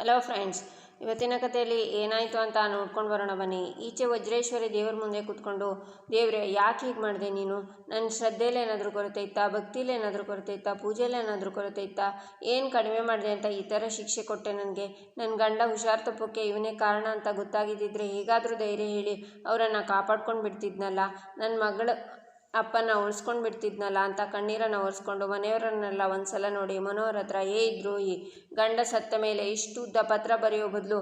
Hello friends ಇವತ್ತಿನ ಕಥೆಯಲ್ಲಿ ಏನಾಯಿತು ಅಂತ ನೋಡ್ಕೊಂಡು ಬರೋಣ ಬನ್ನಿ. ಈಚೆ ವಜ್ರೇಶ್ವರಿ ದೇವ್ರ ಮುಂದೆ ಕೂತ್ಕೊಂಡು, ದೇವ್ರೆ, ಯಾಕೆ ಹೀಗೆ ಮಾಡಿದೆ ನೀನು? ನನ್ನ ಶ್ರದ್ಧೆಯಲ್ಲಿ ಏನಾದರೂ ಕೊರತೆ ಇತ್ತಾ? ಭಕ್ತಿಯಲ್ಲಿ ಏನಾದರೂ ಕೊರತೆ ಇತ್ತಾ? ಪೂಜೆಯಲ್ಲಿ ಏನಾದರೂ ಕೊರತೆ ಇತ್ತಾ? ಏನು ಕಡಿಮೆ ಮಾಡಿದೆ ಅಂತ ಈ ಥರ ಶಿಕ್ಷೆ ಕೊಟ್ಟೆ ನನಗೆ? ನನ್ನ ಗಂಡ ಹುಷಾರು ತಪ್ಪೋಕ್ಕೆ ಇವನೇ ಕಾರಣ ಅಂತ ಗೊತ್ತಾಗಿದ್ದಿದ್ರೆ ಹೇಗಾದರೂ ಧೈರ್ಯ ಹೇಳಿ ಅವರನ್ನು ಕಾಪಾಡ್ಕೊಂಡು ಬಿಡ್ತಿದ್ನಲ್ಲ. ನನ್ನ ಮಗಳು ಅಪ್ಪನ ಉಳಿಸ್ಕೊಂಡು ಬಿಡ್ತಿದ್ನಲ್ಲ ಅಂತ ಕಣ್ಣೀರನ್ನು ಒರೆಸ್ಕೊಂಡು ಮನೆಯವರನ್ನೆಲ್ಲ ಒಂದ್ಸಲ ನೋಡಿ ಮನೋಹರ್ ಹತ್ರ, ಏ ದ್ರೋಹಿ ಗಂಡ ಸತ್ತ ಮೇಲೆ ಇಷ್ಟು ಉದ್ದ ಪತ್ರ ಬರೆಯೋ ಬದಲು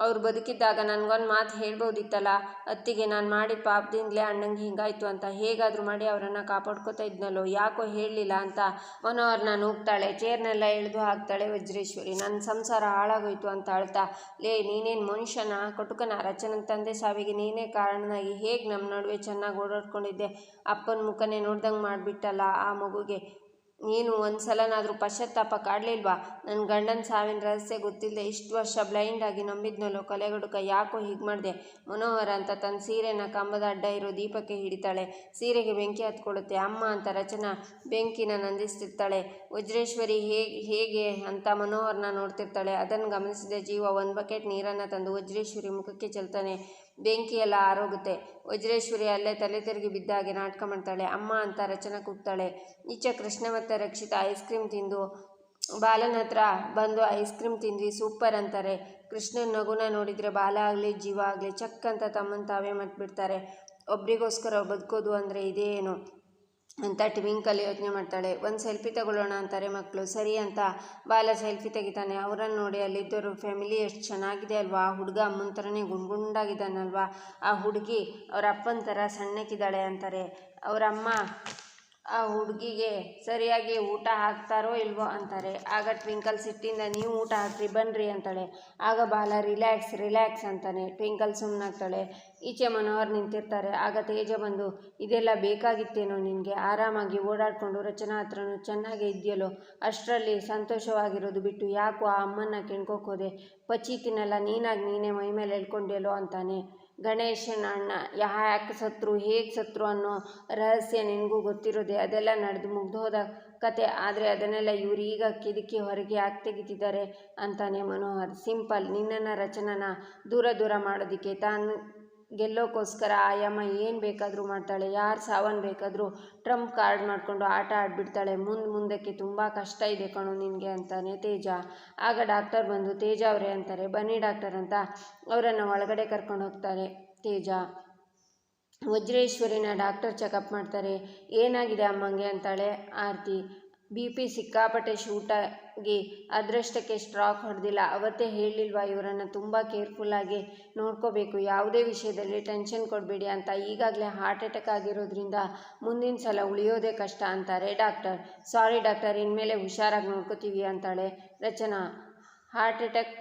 ಅವ್ರು ಬದುಕಿದ್ದಾಗ ನನಗೊಂದು ಮಾತು ಹೇಳ್ಬೋದಿತ್ತಲ್ಲ? ಅತ್ತಿಗೆ ನಾನು ಮಾಡಿದ ಪಾಪದಿಂದಲೇ ಅಣ್ಣಂಗೆ ಹಿಂಗಾಯಿತು ಅಂತ ಹೇಗಾದರೂ ಮಾಡಿ ಅವರನ್ನು ಕಾಪಾಡ್ಕೋತಾ ಇದ್ನಲ್ಲೋ? ಯಾಕೋ ಹೇಳಲಿಲ್ಲ ಅಂತ. ಮನೋಹರ್ನ ನೂಗ್ತಾಳೆ. ಚೇರ್ನೆಲ್ಲ ಎಳೆದು ಹಾಕ್ತಾಳೆ ವಜ್ರೇಶ್ವರಿ. ನನ್ನ ಸಂಸಾರ ಹಾಳಾಗೋಯ್ತು ಅಂತ ಅಳ್ತಾ, ಲೇ, ನೀನೇನು ಮನುಷ್ಯನ? ಕಟುಕನ ರಚನ ತಂದೆ ಸಾವಿಗೆ ನೀನೇ ಕಾರಣನಾಗಿ ಹೇಗೆ ನಮ್ಮ ನಡುವೆ ಚೆನ್ನಾಗಿ ಓಡಾಡ್ಕೊಂಡಿದ್ದೆ? ಅಪ್ಪನ ಮುಖನೇ ನೋಡ್ದಂಗೆ ಮಾಡಿಬಿಟ್ಟಲ್ಲ ಆ ಮಗುಗೆ? ನೀನು ಒಂದು ಸಲನಾದರೂ ಪಶ್ಚಾತ್ತಾಪ ಕಾಡಲಿಲ್ವಾ? ನನ್ನ ಗಂಡನ ಸಾವಿನ ರಹಸ್ಯ ಗೊತ್ತಿಲ್ಲದೆ ಇಷ್ಟು ವರ್ಷ ಬ್ಲೈಂಡ್ ಆಗಿ ನಂಬಿದ್ನಲ್ಲೋ ಕೊಲೆಗಡುಕ ಯಾಕೋ ಹೀಗೆ ಮಾಡಿದೆ? ಮನೋಹರ ಅಂತ ತನ್ನ ಸೀರೆನ ಕಂಬದ ಅಡ್ಡ ಇರೋ ದೀಪಕ್ಕೆ ಹಿಡಿತಾಳೆ. ಸೀರೆಗೆ ಬೆಂಕಿ ಹತ್ಕೊಳ್ಳುತ್ತೆ ಅಮ್ಮ ಅಂತ ರಚನಾ ಬೆಂಕಿನ ನಂದಿಸ್ತಿರ್ತಾಳೆ. ವಜ್ರೇಶ್ವರಿ ಹೇಗೆ ಹೇಗೆ ಅಂತ ಮನೋಹರನ ನೋಡ್ತಿರ್ತಾಳೆ. ಅದನ್ನು ಗಮನಿಸಿದ ಜೀವ. ಒಂದು ಬಕೆಟ್ ನೀರನ್ನು ತಂದು ವಜ್ರೇಶ್ವರಿ ಮುಖಕ್ಕೆ ಚೆಲ್ತಾನೆ. ಬೆಂಕಿ ಎಲ್ಲ ಆರೋಗುತ್ತೆ. ವಜ್ರೇಶ್ವರಿ ಅಲ್ಲೇ ತಲೆ ತಿರುಗಿ ಬಿದ್ದಾಗೆ ನಾಟಕ ಮಾಡ್ತಾಳೆ, ಅಮ್ಮ ಅಂತ ರಚನೆ ಕೂಗ್ತಾಳೆ. ಈಚೆ ಕೃಷ್ಣ ಮತ್ತು ರಕ್ಷಿತಾ ಐಸ್ ಕ್ರೀಮ್ ತಿಂದು, ಬಾಲನ ಹತ್ರ ಬಂದು ಐಸ್ ಕ್ರೀಮ್ ತಿಂದ್ವಿ ಸೂಪರ್ ಅಂತಾರೆ. ಕೃಷ್ಣನ ನಗುನ ನೋಡಿದರೆ ಬಾಲ ಆಗಲಿ, ಜೀವ ಆಗಲಿ ಚಕ್ ಅಂತ ತಮ್ಮನ್ನು ತಾವೇ ಮಟ್ಬಿಡ್ತಾರೆ ಒಬ್ರಿಗೋಸ್ಕರ ಬದುಕೋದು ಅಂದರೆ ಇದೇನು? ಅಂತ ಟ್ವಿಂಕಲ್ ಯೋಚನೆ ಮಾಡ್ತಾಳೆ. ಒಂದು ಸೆಲ್ಫಿ ತಗೊಳ್ಳೋಣ ಅಂತಾರೆ ಮಕ್ಕಳು ಸರಿ ಅಂತ ಬಾಲ ಸೆಲ್ಫಿ ತೆಗಿತಾನೆ. ಅವರನ್ನು ನೋಡಿ ಅಲ್ಲಿದ್ದವರು ಫ್ಯಾಮಿಲಿ ಎಷ್ಟು ಚೆನ್ನಾಗಿದೆ ಅಲ್ವಾ? ಆ ಹುಡುಗ ಅಮ್ಮನ ಥರನೇ ಗುಂಡ್ಗುಂಡಾಗಿದ್ದಾನಲ್ವಾ ಆ ಹುಡುಗಿ ಅವರ ಅಪ್ಪನ ಥರ ಸಣ್ಣಕ್ಕಿದ್ದಾಳೆ ಅಂತಾರೆ. ಅವರಮ್ಮ ಆ ಹುಡುಗಿಗೆ ಸರಿಯಾಗಿ ಊಟ ಹಾಕ್ತಾರೋ ಇಲ್ವೋ ಅಂತಾರೆ. ಆಗ ಟ್ವಿಂಕಲ್ ಸಿಟ್ಟಿಂದ, ನೀವು ಊಟ ಹಾಕ್ರಿ ಬನ್ನಿರಿ ಅಂತಾಳೆ. ಆಗ ಬಾಲ, ರಿಲ್ಯಾಕ್ಸ್ ರಿಲ್ಯಾಕ್ಸ್ ಅಂತಾನೆ. ಟ್ವಿಂಕಲ್ ಸುಮ್ಮನಾಗ್ತಾಳೆ ಈಚೆ ಮನೋಹರ್ ನಿಂತಿರ್ತಾರೆ. ಆಗ ತೇಜ ಬಂದು, ಇದೆಲ್ಲ ಬೇಕಾಗಿತ್ತೇನೋ ನಿನಗೆ? ಆರಾಮಾಗಿ ಓಡಾಡಿಕೊಂಡು ರಚನಾ ಹತ್ರನೂ ಚೆನ್ನಾಗೇ ಇದೆಯಲ್ಲೋ? ಅಷ್ಟರಲ್ಲಿ ಸಂತೋಷವಾಗಿರೋದು ಬಿಟ್ಟು ಯಾಕೋ ಆ ಅಮ್ಮನ್ನ ಕೆಣ್ಕೋಕೋದೆ ಪಚೀತಿನೆಲ್ಲ ನೀನಾಗಿ ನೀನೇ ಮೈ ಮೇಲೆ ಅಂತಾನೆ. ಗಣೇಶನ ಅಣ್ಣ ಯಾಕೆ ಸತ್ರು, ಹೇಗೆ ಸತ್ರು ಅನ್ನೋ ರಹಸ್ಯ ನಿನಗೂ ಗೊತ್ತಿರೋದೆ? ಅದೆಲ್ಲ ನಡೆದು ಮುಗ್ದೋದ ಕತೆ. ಆದರೆ ಅದನ್ನೆಲ್ಲ ಇವ್ರು ಈಗ ಕಿದುಕಿ ಹೊರಗೆ ಯಾಕೆ ತೆಗಿತಿದ್ದಾರೆ ಅಂತಾನೆ ಮನೋಹರ್. ಸಿಂಪಲ್ ನಿನ್ನನ್ನು ರಚನನ ದೂರ ದೂರ ಮಾಡೋದಕ್ಕೆ ತಾನು ಗೆಲ್ಲೋಕ್ಕೋಸ್ಕರ ಆಯಮ್ಮ ಏನು ಬೇಕಾದರೂ ಮಾಡ್ತಾಳೆ, ಯಾರು ಸಾವನ್ ಬೇಕಾದರೂ ಟ್ರಂಪ್ ಕಾರ್ಡ್ ಮಾಡಿಕೊಂಡು ಆಟ ಆಡಿಬಿಡ್ತಾಳೆ. ಮುಂದೆ ಮುಂದಕ್ಕೆ ತುಂಬ ಕಷ್ಟ ಇದೆ ಕಣೋ ನಿನಗೆ ಅಂತಾನೆ ತೇಜ. ಆಗ ಡಾಕ್ಟರ್ ಬಂದು, ತೇಜ ಅವರೇ ಅಂತಾರೆ, ಬನ್ನಿ ಡಾಕ್ಟರ್ ಅಂತ ಅವರನ್ನು ಒಳಗಡೆ ಕರ್ಕೊಂಡು ಹೋಗ್ತಾರೆ ತೇಜ. ವಜ್ರೇಶ್ವರಿನ ಡಾಕ್ಟರ್ ಚೆಕಪ್ ಮಾಡ್ತಾರೆ, ಏನಾಗಿದೆ ಅಮ್ಮಂಗೆ ಅಂತಾಳೆ ಆರತಿ. ಬಿ ಪಿ ಸಿಕ್ಕಾಪಟ್ಟೆ ಶೂಟಾಗಿ ಅದೃಷ್ಟಕ್ಕೆ ಸ್ಟ್ರಾಕ್ ಹೊಡೆದಿಲ್ಲ. ಅವತ್ತೇ ಹೇಳಿಲ್ವಾ, ಇವರನ್ನು ತುಂಬ ಕೇರ್ಫುಲ್ಲಾಗಿ ನೋಡ್ಕೋಬೇಕು. ಯಾವುದೇ ವಿಷಯದಲ್ಲಿ ಟೆನ್ಷನ್ ಕೊಡಬೇಡಿ ಅಂತ. ಈಗಾಗಲೇ ಹಾರ್ಟ್ ಅಟ್ಯಾಕ್ ಆಗಿರೋದ್ರಿಂದ ಮುಂದಿನ ಸಲ ಉಳಿಯೋದೇ ಕಷ್ಟ ಅಂತಾರೆ ಡಾಕ್ಟರ್. ಸಾರಿ ಡಾಕ್ಟರ್, ಇನ್ಮೇಲೆ ಹುಷಾರಾಗಿ ನೋಡ್ಕೋತೀವಿ ಅಂತಾಳೆ ರಚನಾ. Heart attack?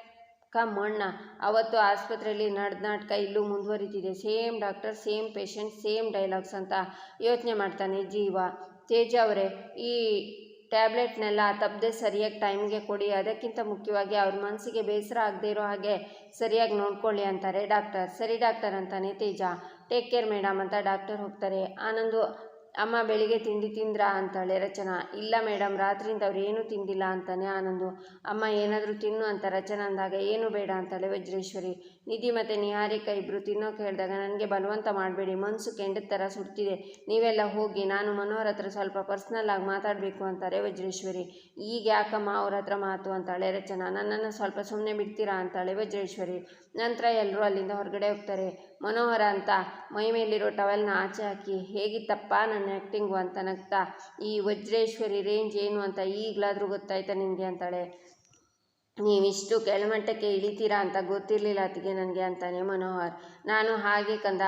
ಕ ಅಣ್ಣ. ಅವತ್ತು ಆಸ್ಪತ್ರೆಯಲ್ಲಿ ನಡೆದ ನಾಟಕ ಇಲ್ಲೂ ಮುಂದುವರಿತಿದೆ. Same doctor, same patient, same dialogues ಅಂತ ಯೋಚನೆ ಮಾಡ್ತಾನೆ ಜೀವ. ತೇಜ ಅವರೇ, ಈ ಟ್ಯಾಬ್ಲೆಟ್ನೆಲ್ಲ ತಪ್ಪದೆ ಸರಿಯಾಗಿ ಟೈಮ್ಗೆ ಕೊಡಿ, ಅದಕ್ಕಿಂತ ಮುಖ್ಯವಾಗಿ ಅವ್ರ ಮನಸ್ಸಿಗೆ ಬೇಸರ ಆಗದೆ ಇರೋ ಹಾಗೆ ಸರಿಯಾಗಿ ನೋಡ್ಕೊಳ್ಳಿ ಅಂತಾರೆ ಡಾಕ್ಟರ್. ಸರಿ ಡಾಕ್ಟರ್ ಅಂತಾನೆ ತೇಜ ಟೇಕ್ ಕೇರ್ ಮೇಡಮ್ ಅಂತ ಡಾಕ್ಟರ್ ಹೋಗ್ತಾರೆ. ಆನಂದು, ಅಮ್ಮ ಬೆಳಿಗ್ಗೆ ತಿಂಡಿ ತಿಂದ್ರಾ? ಅಂತಾಳೆ ರಚನಾ. ಇಲ್ಲ ಮೇಡಮ್ ರಾತ್ರಿಯಿಂದ ಅವ್ರು ಏನೂ ತಿಂದಿಲ್ಲ ಅಂತಾನೆ ಆನಂದು. ಅಮ್ಮ ಏನಾದರೂ ತಿನ್ನು ಅಂತ ರಚನಾ ಅಂದಾಗ, ಏನು ಬೇಡ ಅಂತಾಳೆ ವಜ್ರೇಶ್ವರಿ. ನಿಧಿ ಮತ್ತು ನಿಹಾರಿಕ ಇಬ್ಬರು ತಿನ್ನೋಕೆ ಹೇಳಿದಾಗ, ನನಗೆ ಬಲವಂತ ಮಾಡಬೇಡಿ ಮನಸ್ಸು ಕೆಂಡದ ಥರ ಸುಡ್ತಿದೆ. ನೀವೆಲ್ಲ ಹೋಗಿ, ನಾನು ಮನೋಹರ ಹತ್ರ ಸ್ವಲ್ಪ ಪರ್ಸ್ನಲ್ ಆಗಿ ಮಾತಾಡಬೇಕು ಅಂತಾರೆ ವಜ್ರೇಶ್ವರಿ. ಈಗ ಯಾಕಮ್ಮ ಅವ್ರ ಹತ್ರ ಮಾತು? ಅಂತಾಳೆ ರಚನಾ. ನನ್ನನ್ನು ಸ್ವಲ್ಪ ಸುಮ್ಮನೆ ಬಿಡ್ತೀರಾ? ಅಂತಾಳೆ ವಜ್ರೇಶ್ವರಿ. ನಂತರ ಎಲ್ಲರೂ ಅಲ್ಲಿಂದ ಹೊರಗಡೆ ಹೋಗ್ತಾರೆ. ಮನೋಹರ ಅಂತ ಮೈ ಮೇಲಿರೋ ಟವೆಲ್ನ ಆಚೆ ಹಾಕಿ, ಹೇಗಿತ್ತಪ್ಪ ನನ್ನ ಆ್ಯಕ್ಟಿಂಗು ಅಂತ ನಗ್ತಾ, ಈ ವಜ್ರೇಶ್ವರಿ ರೇಂಜ್ ಏನು ಅಂತ ಈಗಲಾದರೂ ಗೊತ್ತಾಯ್ತಾ ನಿನಗೆ? ಅಂತಾಳೆ. ನೀವಿಷ್ಟು ಕೆಳಮಟ್ಟಕ್ಕೆ ಇಳಿತೀರಾ ಅಂತ ಗೊತ್ತಿರಲಿಲ್ಲ ಅತ್ತಿಗೆ ನನಗೆ ಅಂತಾನೆ ಮನೋಹರ್. ನಾನು ಹಾಗೆ ಕಂದ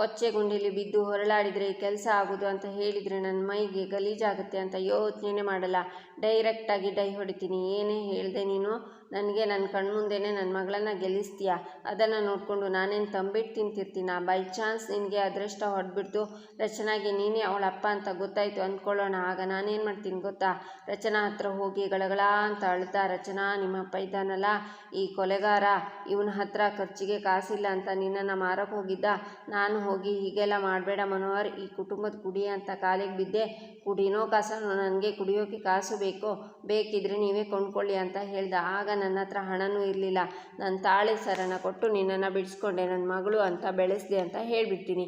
ಕೊಚ್ಚೆ ಗುಂಡಿಲಿ ಬಿದ್ದು ಹೊರಳಾಡಿದರೆ ಕೆಲಸ ಆಗೋದು ಅಂತ ಹೇಳಿದರೆ ನನ್ನ ಮೈಗೆ ಗಲೀಜಾಗುತ್ತೆ ಅಂತ ಯೋಚನೆ ಮಾಡಲ್ಲ. ಡೈರೆಕ್ಟಾಗಿ ಡೈ ಹೊಡಿತೀನಿ. ಏನೇ ಹೇಳಿದೆ ನೀನು? ನನಗೆ ನನ್ನ ಕಣ್ಮುಂದೆನೇ ನನ್ನ ಮಗಳನ್ನು ಗೆಲ್ಲಿಸ್ತೀಯ? ಅದನ್ನು ನೋಡಿಕೊಂಡು ನಾನೇನು ತಂಬಿಟ್ಟು ತಿಂತಿರ್ತೀನ? ಬೈ ಚಾನ್ಸ್ ನಿನಗೆ ಅದೃಷ್ಟ ಹೊಡೆದ್ಬಿಡ್ತು ರಚನಾಗೆ ನೀನೇ ಅವಳ ಅಪ್ಪ ಅಂತ ಗೊತ್ತಾಯಿತು ಅಂದ್ಕೊಳ್ಳೋಣ ಆಗ ನಾನೇನು ಮಾಡ್ತೀನಿ ಗೊತ್ತಾ? ರಚನಾ ಹತ್ರ ಹೋಗಿ ಗಳಗಳ ಅಂತ ಅಳ್ತಾ, ರಚನಾ ನಿಮ್ಮಪ್ಪ ಇದ್ದಾನಲ್ಲ ಈ ಕೊಲೆಗಾರ, ಇವನ ಹತ್ರ ಖರ್ಚಿಗೆ ಕಾಸಿಲ್ಲ ಅಂತ ನಿನ್ನನ್ನು ಮಾರಕ್ಕೆ ಹೋಗಿದ್ದ? ನಾನು ಹೋಗಿ ಹೀಗೆಲ್ಲ ಮಾಡಬೇಡ ಮನೋಹರ್, ಈ ಕುಟುಂಬದ ಕುಡಿ ಅಂತ ಕಾಲಿಗೆ ಬಿದ್ದೆ. ಕುಡಿನೋ ಕಾಸನ್ನು ನನಗೆ ಕುಡಿಯೋಕೆ ಕಾಸು ಬೇಕು? ಬೇಕಿದ್ರೆ ನೀವೇ ಕೊಂಡ್ಕೊಳ್ಳಿ ಅಂತ ಹೇಳ್ದ. ಆಗ ನನ್ನ ಹತ್ರ ಹಣನೂ ಇರಲಿಲ್ಲ. ನನ್ನ ತಾಳಿ ಸರನ ಕೊಟ್ಟು ನಿನ್ನನ್ನು ಬಿಡಿಸ್ಕೊಂಡೆ. ನನ್ನ ಮಗಳು ಅಂತ ಬೆಳೆಸಿದೆ ಅಂತ ಹೇಳಿಬಿಡ್ತೀನಿ.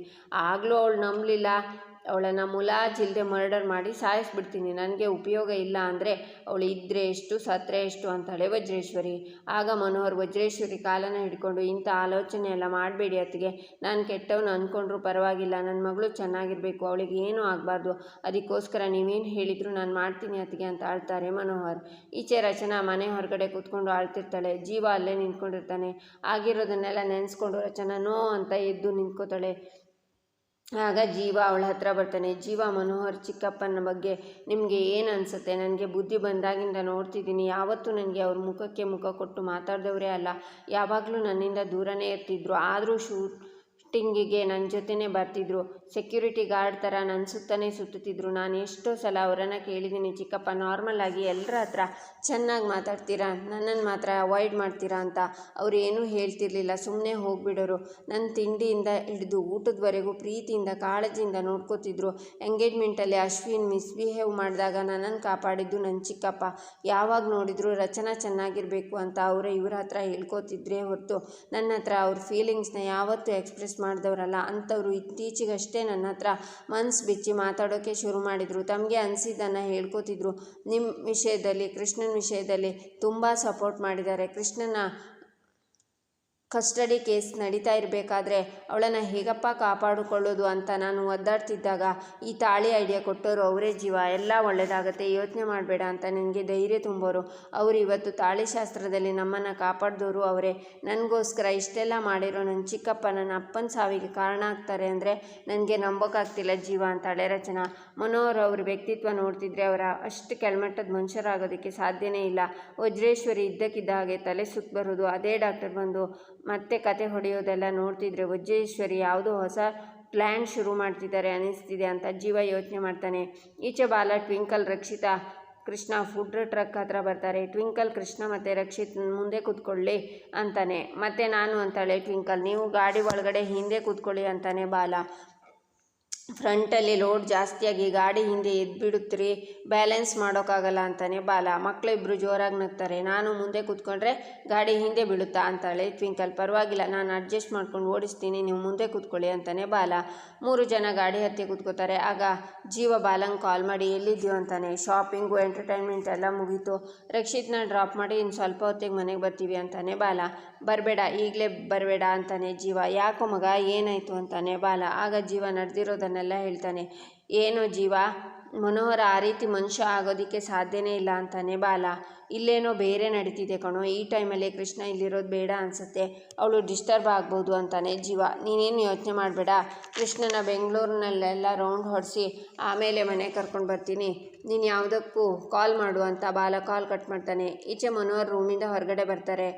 ಆಗಲೂ ಅವಳು ನಂಬಲಿಲ್ಲ. ಅವಳನ್ನು ಮುಲಾಜಿಲ್ಲದೆ ಮರ್ಡರ್ ಮಾಡಿ ಸಾಯಿಸ್ಬಿಡ್ತೀನಿ. ನನಗೆ ಉಪಯೋಗ ಇಲ್ಲ ಅಂದರೆ ಅವಳು ಇದ್ದರೆ ಎಷ್ಟು ಸತ್ತರೆ ಎಷ್ಟು ಅಂತಾಳೆ ವಜ್ರೇಶ್ವರಿ. ಆಗ ಮನೋಹರ್ ವಜ್ರೇಶ್ವರಿ ಕಾಲನ ಹಿಡ್ಕೊಂಡು ಇಂಥ ಆಲೋಚನೆ ಎಲ್ಲ ಮಾಡಬೇಡಿ ಅತ್ತಿಗೆ. ನಾನು ಕೆಟ್ಟವನು ಅಂದ್ಕೊಂಡ್ರೂ ಪರವಾಗಿಲ್ಲ. ನನ್ನ ಮಗಳು ಚೆನ್ನಾಗಿರಬೇಕು. ಅವಳಿಗೆ ಏನೂ ಆಗಬಾರ್ದು. ಅದಕ್ಕೋಸ್ಕರ ನೀವೇನು ಹೇಳಿದ್ರು ನಾನು ಮಾಡ್ತೀನಿ ಅತ್ತಿಗೆ ಅಂತ ಆಳ್ತಾರೆ ಮನೋಹರ್. ಈಚೆ ರಚನಾ ಮನೆ ಹೊರಗಡೆ ಕೂತ್ಕೊಂಡು ಆಳ್ತಿರ್ತಾಳೆ. ಜೀವ ಅಲ್ಲೇ ನಿಂತ್ಕೊಂಡಿರ್ತಾನೆ. ಆಗಿರೋದನ್ನೆಲ್ಲ ನೆನೆಸ್ಕೊಂಡು ರಚನಾ ನೋ ಅಂತ ಎದ್ದು ನಿಂತ್ಕೋತಾಳೆ. ಆಗ ಜೀವ ಅವಳ ಹತ್ರ ಬರ್ತಾನೆ. ಜೀವ ಮನೋಹರ್ ಚಿಕ್ಕಪ್ಪನ ಬಗ್ಗೆ ನಿಮಗೆ ಏನು ಅನಿಸುತ್ತೆ? ನನಗೆ ಬುದ್ಧಿ ಬಂದಾಗಿಂದ ನೋಡ್ತಿದ್ದೀನಿ. ಯಾವತ್ತೂ ನನಗೆ ಅವ್ರ ಮುಖಕ್ಕೆ ಮುಖ ಕೊಟ್ಟು ಮಾತಾಡಿದವರೇ ಅಲ್ಲ. ಯಾವಾಗಲೂ ನನ್ನಿಂದ ದೂರನೇ ಇರ್ತಿದ್ರು. ಆದರೂ ಶೂಟಿಂಗಿಗೆ ನನ್ನ ಜೊತೆನೇ ಬರ್ತಿದ್ರು. ಸೆಕ್ಯೂರಿಟಿ ಗಾರ್ಡ್ ಥರ ನನ್ನ ಸುತ್ತನೇ ಸುತ್ತುತ್ತಿದ್ರು. ನಾನು ಎಷ್ಟೋ ಸಲ ಅವರನ್ನು ಕೇಳಿದ್ದೀನಿ, ಚಿಕ್ಕಪ್ಪ ನಾರ್ಮಲ್ ಆಗಿ ಎಲ್ಲರ ಹತ್ರ ಚೆನ್ನಾಗಿ ಮಾತಾಡ್ತೀರಾ? ನನ್ನನ್ನು ಮಾತ್ರ ಅವಾಯ್ಡ್ ಮಾಡ್ತೀರಾ ಅಂತ ಅವ್ರು ಏನೂ ಹೇಳ್ತಿರ್ಲಿಲ್ಲ. ಸುಮ್ಮನೆ ಹೋಗಿಬಿಡೋರು. ನನ್ನ ತಿಂಡಿಯಿಂದ ಹಿಡಿದು ಊಟದವರೆಗೂ ಪ್ರೀತಿಯಿಂದ, ಕಾಳಜಿಯಿಂದ ನೋಡ್ಕೋತಿದ್ರು. ಎಂಗೇಜ್ಮೆಂಟಲ್ಲಿ ಅಶ್ವಿನ್ ಮಿಸ್ಬಿಹೇವ್ ಮಾಡಿದಾಗ ನನ್ನನ್ನು ಕಾಪಾಡಿದ್ದು ನನ್ನ ಚಿಕ್ಕಪ್ಪ. ಯಾವಾಗ ನೋಡಿದ್ರು ರಚನಾ ಚೆನ್ನಾಗಿರಬೇಕು ಅಂತ ಅವರೇ ಇವ್ರ ಹತ್ರ ಹೇಳ್ಕೋತಿದ್ರೆ ಹೊರತು. ನನ್ನ ಹತ್ರ ಅವ್ರ ಫೀಲಿಂಗ್ಸ್ನ ಯಾವತ್ತೂ ಎಕ್ಸ್ಪ್ರೆಸ್ ಮಾಡಿದವರಲ್ಲ ಅಂಥವ್ರು ಇತ್ತೀಚೆಗಷ್ಟೇ ನನ್ನ ಹತ್ರ ಮನ್ಸು ಬಿಚ್ಚಿ ಮಾತಾಡೋಕ್ಕೆ ಶುರು ಮಾಡಿದರು. ತಮಗೆ ಅನಿಸಿದ್ದನ್ನು ಹೇಳ್ಕೋತಿದ್ರು. ನಿಮ್ಮ ವಿಷಯದಲ್ಲಿ, ಕೃಷ್ಣನ ವಿಷಯದಲ್ಲಿ ತುಂಬ ಸಪೋರ್ಟ್ ಮಾಡಿದ್ದಾರೆ. ಕೃಷ್ಣನ ಕಸ್ಟಡಿ ಕೇಸ್ ನಡೀತಾ ಇರಬೇಕಾದ್ರೆ ಅವಳನ್ನು ಹೇಗಪ್ಪ ಕಾಪಾಡಿಕೊಳ್ಳೋದು ಅಂತ ನಾನು ಒದ್ದಾಡ್ತಿದ್ದಾಗ ಈ ತಾಳಿ ಐಡಿಯಾ ಕೊಟ್ಟೋರು ಅವರೇ ಜೀವ. ಎಲ್ಲ ಒಳ್ಳೆಯದಾಗತ್ತೆ ಯೋಚನೆ ಮಾಡಬೇಡ ಅಂತ ನನಗೆ ಧೈರ್ಯ ತುಂಬೋರು. ಅವರು ಇವತ್ತು ತಾಳಿ ಶಾಸ್ತ್ರದಲ್ಲಿ ನಮ್ಮನ್ನು ಕಾಪಾಡಿದವರು ಅವರೇ. ನನಗೋಸ್ಕರ ಇಷ್ಟೆಲ್ಲ ಮಾಡಿರೋ ನನ್ನ ಚಿಕ್ಕಪ್ಪ ನನ್ನ ಅಪ್ಪನ ಸಾವಿಗೆ ಕಾರಣ ಆಗ್ತಾರೆ ಅಂದರೆ ನನಗೆ ನಂಬೋಕ್ಕಾಗ್ತಿಲ್ಲ ಜೀವ ಅಂತಾಳೆ ರಚನಾ. ಮನೋಹರ್ ಅವ್ರ ವ್ಯಕ್ತಿತ್ವ ನೋಡ್ತಿದ್ರೆ ಅವರ ಅಷ್ಟು ಕೆಳಮಟ್ಟದ ಮನುಷ್ಯರಾಗೋದಕ್ಕೆ ಸಾಧ್ಯನೇ ಇಲ್ಲ. ವಜ್ರೇಶ್ವರಿ ಇದ್ದಕ್ಕಿದ್ದ ಹಾಗೆ ತಲೆ ಸುತ್ತ ಬರೋದು. ಅದೇ ಡಾಕ್ಟರ್ ಬಂದು ಮತ್ತೆ ಕತೆ ಹೊಡೆಯೋದೆಲ್ಲ ನೋಡ್ತಿದ್ರೆ ವಜ್ರೇಶ್ವರಿ ಯಾವುದೋ ಹೊಸ ಪ್ಲ್ಯಾನ್ ಶುರು ಮಾಡ್ತಿದ್ದಾರೆ ಅನಿಸ್ತಿದೆ ಅಂತ ಜೀವ ಯೋಚನೆ ಮಾಡ್ತಾನೆ. ಈಚೆ Bala Twinkle, Rakshita, Krishna food truck ಹತ್ರ ಬರ್ತಾರೆ. ಟ್ವಿಂಕಲ್, ಕೃಷ್ಣ ಮತ್ತು ರಕ್ಷಿತ್ ಮುಂದೆ ಕೂತ್ಕೊಳ್ಳಿ ಅಂತಾನೆ. ಮತ್ತೆ ನಾನು ಅಂತಾಳೆ, ಟ್ವಿಂಕಲ್, ನೀವು ಗಾಡಿ ಒಳಗಡೆ ಹಿಂದೆ ಕೂತ್ಕೊಳ್ಳಿ ಅಂತಾನೆ ಬಾಲ. ಫ್ರಂಟಲ್ಲಿ ಲೋಡ್ ಜಾಸ್ತಿಯಾಗಿ ಗಾಡಿ ಹಿಂದೆ ಎದ್ಬಿಡುತ್ತೀರಿ, ಬ್ಯಾಲೆನ್ಸ್ ಮಾಡೋಕ್ಕಾಗಲ್ಲ ಅಂತಾನೆ ಬಾಲ. ಮಕ್ಕಳಿಬ್ರು ಜೋರಾಗಿ ನಗ್ತಾರೆ. ನಾನು ಮುಂದೆ ಕೂತ್ಕೊಂಡ್ರೆ ಗಾಡಿ ಹಿಂದೆ ಬೀಳುತ್ತಾ ಅಂತಾಳೆ. ಟ್ವಿಂಕಲ್, ಪರವಾಗಿಲ್ಲ. ನಾನು ಅಡ್ಜಸ್ಟ್ ಮಾಡ್ಕೊಂಡು ಓಡಿಸ್ತೀನಿ. ನೀವು ಮುಂದೆ ಕೂತ್ಕೊಳ್ಳಿ ಅಂತಾನೆ ಬಾಲ. ಮೂರು ಜನ ಗಾಡಿ ಹತ್ತಿ ಕೂತ್ಕೋತಾರೆ. ಆಗ ಜೀವ ಬಾಲಂಗೆ ಕಾಲ್ ಮಾಡಿ ಎಲ್ಲಿದ್ದೀವಿ ಅಂತಾನೆ. ಶಾಪಿಂಗು, ಎಂಟರ್ಟೈನ್ಮೆಂಟ್ ಎಲ್ಲ ಮುಗೀತು. ರಕ್ಷಿತ್ನ ಡ್ರಾಪ್ ಮಾಡಿ ಇನ್ನು ಸ್ವಲ್ಪ ಹೊತ್ತಿಗೆ ಮನೆಗೆ ಬರ್ತೀವಿ ಅಂತಾನೆ ಬಾಲ. ಬರಬೇಡ, ಈಗಲೇ ಬರಬೇಡ ಅಂತಾನೆ ಜೀವ. ಯಾಕೋ ಮಗ, ಏನಾಯಿತು ಅಂತಾನೆ ಬಾಲ. ಆಗ ಜೀವ ನಡೆದಿರೋದನ್ನೆಲ್ಲ ಹೇಳ್ತಾನೆ. ಏನು ಜೀವ? ಮನೋಹರ ಆ ರೀತಿ ಮನುಷ್ಯ ಆಗೋದಕ್ಕೆ ಸಾಧ್ಯನೇ ಇಲ್ಲ ಅಂತಾನೆ ಬಾಲ. ಇಲ್ಲೇನೋ ಬೇರೆ ನಡೀತಿದೆ ಕಣೋ. ಈ ಟೈಮಲ್ಲಿ ಕೃಷ್ಣ ಇಲ್ಲಿರೋದು ಬೇಡ ಅನಿಸುತ್ತೆ. ಅವಳು ಡಿಸ್ಟರ್ಬ್ ಆಗ್ಬೋದು ಅಂತಾನೆ ಜೀವ. ನೀನೇನು ಯೋಚನೆ ಮಾಡಬೇಡ. ಕೃಷ್ಣನ ಬೆಂಗಳೂರಿನಲ್ಲೆಲ್ಲ ರೌಂಡ್ ಹೊಡೆಸಿ ಆಮೇಲೆ ಮನೆ ಕರ್ಕೊಂಡು ಬರ್ತೀನಿ. ನೀನು ಯಾವುದಕ್ಕೂ ಕಾಲ್ ಮಾಡು ಅಂತ ಬಾಲ ಕಾಲ್ ಕಟ್ ಮಾಡ್ತಾನೆ. ಈಚೆ ಮನೋಹರ್ ರೂಮಿಂದ ಹೊರಗಡೆ ಬರ್ತಾರೆ.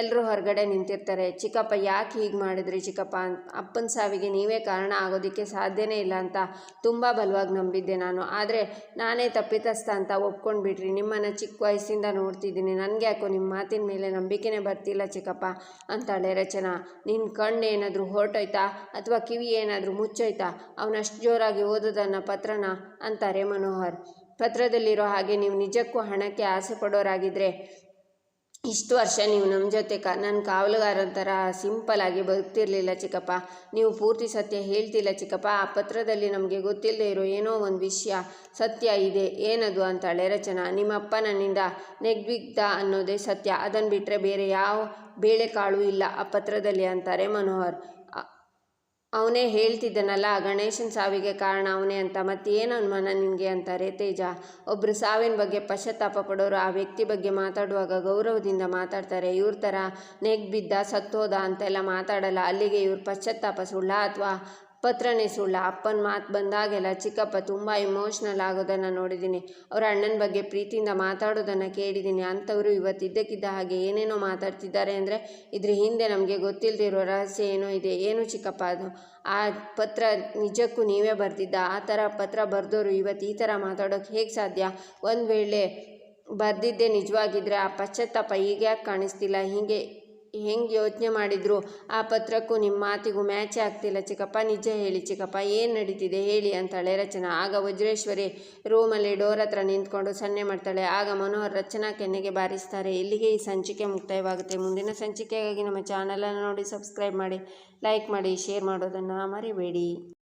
ಎಲ್ಲರೂ ಹೊರಗಡೆ ನಿಂತಿರ್ತಾರೆ. ಚಿಕ್ಕಪ್ಪ ಯಾಕೆ ಹೀಗೆ ಮಾಡಿದ್ರಿ ಚಿಕ್ಕಪ್ಪ ಅಪ್ಪನ ಸಾವಿಗೆ ನೀವೇ ಕಾರಣ ಆಗೋದಕ್ಕೆ ಸಾಧ್ಯನೇ ಇಲ್ಲ ಅಂತ ತುಂಬ ಬಲವಾಗಿ ನಂಬಿದ್ದೆ ನಾನು. ಆದರೆ ನಾನೇ ತಪ್ಪಿತಸ್ಥ ಅಂತ ಒಪ್ಕೊಂಡು ಬಿಡ್ರಿ ನಿಮ್ಮನ್ನು ಚಿಕ್ಕ ವಯಸ್ಸಿಂದ ನೋಡ್ತಿದ್ದೀನಿ. ನನಗೆ ಯಾಕೋ ನಿಮ್ಮ ಮಾತಿನ ಮೇಲೆ ನಂಬಿಕೆನೇ ಬರ್ತಿಲ್ಲ ಚಿಕ್ಕಪ್ಪ ಅಂತಾಳೆ ರಚನಾ. ನಿನ್ನ ಕಣ್ಣು ಏನಾದರೂ ಹೊರಟೋಯ್ತಾ? ಅಥವಾ ಕಿವಿ ಏನಾದರೂ ಮುಚ್ಚೋಯ್ತಾ? ಅವನಷ್ಟು ಜೋರಾಗಿ ಓದೋದನ್ನ ಪತ್ರನ? ಅಂತಾರೆ ಮನೋಹರ್. ಪತ್ರದಲ್ಲಿರೋ ಹಾಗೆ ನೀವು ನಿಜಕ್ಕೂ ಹಣಕ್ಕೆ ಆಸೆ ಪಡೋರಾಗಿದ್ದರೆ ಇಷ್ಟು ವರ್ಷ ನೀವು ನಮ್ಮ ಜೊತೆ ಕ ನನ್ನ ಕಾವಲುಗಾರನ ಥರ ಸಿಂಪಲ್ ಆಗಿ ಬದುಕ್ತಿರ್ಲಿಲ್ಲ ಚಿಕ್ಕಪ್ಪ. ನೀವು ಪೂರ್ತಿ ಸತ್ಯ ಹೇಳ್ತಿಲ್ಲ ಚಿಕ್ಕಪ್ಪ. ಆ ಪತ್ರದಲ್ಲಿ ನಮಗೆ ಗೊತ್ತಿಲ್ಲದೆ ಇರೋ ಏನೋ ಒಂದು ವಿಷಯ ಸತ್ಯ ಇದೆ. ಏನದು ಅಂತಾಳೆ ರಚನಾ. ನಿಮ್ಮಪ್ಪ ನನ್ನಿಂದ ನೆಗ್ಬಿದ್ದ ಅನ್ನೋದೇ ಸತ್ಯ. ಅದನ್ನು ಬಿಟ್ಟರೆ ಬೇರೆ ಯಾವ ಬೇಳೆಕಾಳು ಇಲ್ಲ ಆ ಪತ್ರದಲ್ಲಿ ಅಂತಾರೆ ಮನೋಹರ್. ಅವನೇ ಹೇಳ್ತಿದ್ದನಲ್ಲ, ಗಣೇಶನ ಸಾವಿಗೆ ಕಾರಣ ಅವನೇ ಅಂತ. ಮತ್ತೇನು ಅನುಮಾನ ನಿನಗೆ ಅಂತಾರೆ ತೇಜ? ಒಬ್ಬರು ಸಾವಿನ ಬಗ್ಗೆ ಪಶ್ಚಾತ್ತಾಪ ಪಡೋರು, ಆ ವ್ಯಕ್ತಿ ಬಗ್ಗೆ ಮಾತಾಡುವಾಗ ಗೌರವದಿಂದ ಮಾತಾಡ್ತಾರೆ. ಇವ್ರ ಥರ ನೆಗ್ ಬಿದ್ದ, ಸತ್ತೋದ ಅಂತೆಲ್ಲ ಮಾತಾಡಲ್ಲ. ಅಲ್ಲಿಗೆ ಇವ್ರ ಪಶ್ಚಾತ್ತಾಪ ಸುಳ್ಳ ಅಥವಾ ಪತ್ರನೇ ಸುಳ್ಳ. ಅಪ್ಪನ ಮಾತು ಬಂದಾಗೆಲ್ಲ ಚಿಕ್ಕಪ್ಪ ತುಂಬ ಇಮೋಷ್ನಲ್ ಆಗೋದನ್ನು ನೋಡಿದ್ದೀನಿ ಅವರ ಅಣ್ಣನ ಬಗ್ಗೆ ಪ್ರೀತಿಯಿಂದ ಮಾತಾಡೋದನ್ನು ಕೇಳಿದ್ದೀನಿ ಅಂಥವರು ಇವತ್ತಿದ್ದಕ್ಕಿದ್ದ ಹಾಗೆ ಏನೇನೋ ಮಾತಾಡ್ತಿದ್ದಾರೆ ಅಂದರೆ ಇದ್ರ ಹಿಂದೆ ನಮಗೆ ಗೊತ್ತಿಲ್ಲದಿರೋ ರಹಸ್ಯ ಏನೋ ಇದೆ. ಏನು ಚಿಕ್ಕಪ್ಪ ಅದು? ಆ ಪತ್ರ ನಿಜಕ್ಕೂ ನೀವೇ ಬರ್ತಿದ್ದ ಆ ಥರ ಪತ್ರ ಬರೆದವರು ಇವತ್ತು ಈ ಥರ ಮಾತಾಡೋಕ್ಕೆ ಹೇಗೆ ಸಾಧ್ಯ? ಒಂದು ವೇಳೆ ಬರೆದಿದ್ದೇ ನಿಜವಾಗಿದ್ದರೆ ಆ ಪಶ್ಚಾತ್ತಾಪ ಈಗ ಯಾಕೆ ಕಾಣಿಸ್ತಿಲ್ಲ? ಹೀಗೆ ಹೆಂಗೆ ಯೋಚನೆ ಮಾಡಿದ್ರು? ಆ ಪತ್ರಕ್ಕೂ ನಿಮ್ಮ ಮಾತಿಗೂ ಮ್ಯಾಚ್ ಆಗ್ತಿಲ್ಲ ಚಿಕ್ಕಪ್ಪ. ನಿಜ ಹೇಳಿ ಚಿಕ್ಕಪ್ಪ, ಏನು ನಡೀತಿದೆ ಹೇಳಿ ಅಂತಾಳೆ ರಚನಾ. ಆಗ ವಜ್ರೇಶ್ವರಿ ರೂಮಲ್ಲಿ ಡೋರ್ ಹತ್ರ ನಿಂತ್ಕೊಂಡು ಸನ್ನೆ ಮಾಡ್ತಾಳೆ. ಆಗ ಮನೋಹರ್ ರಚನಾ ಕೆನ್ನೆಗೆ ಬಾರಿಸ್ತಾರೆ. ಇಲ್ಲಿಗೆ ಈ ಸಂಚಿಕೆ ಮುಕ್ತಾಯವಾಗುತ್ತೆ. ಮುಂದಿನ ಸಂಚಿಕೆಗಾಗಿ ನಮ್ಮ ಚಾನಲನ್ನು ನೋಡಿ ಸಬ್ಸ್ಕ್ರೈಬ್ ಮಾಡಿ, ಲೈಕ್ ಮಾಡಿ, ಶೇರ್ ಮಾಡೋದನ್ನು ಮರಿಬೇಡಿ.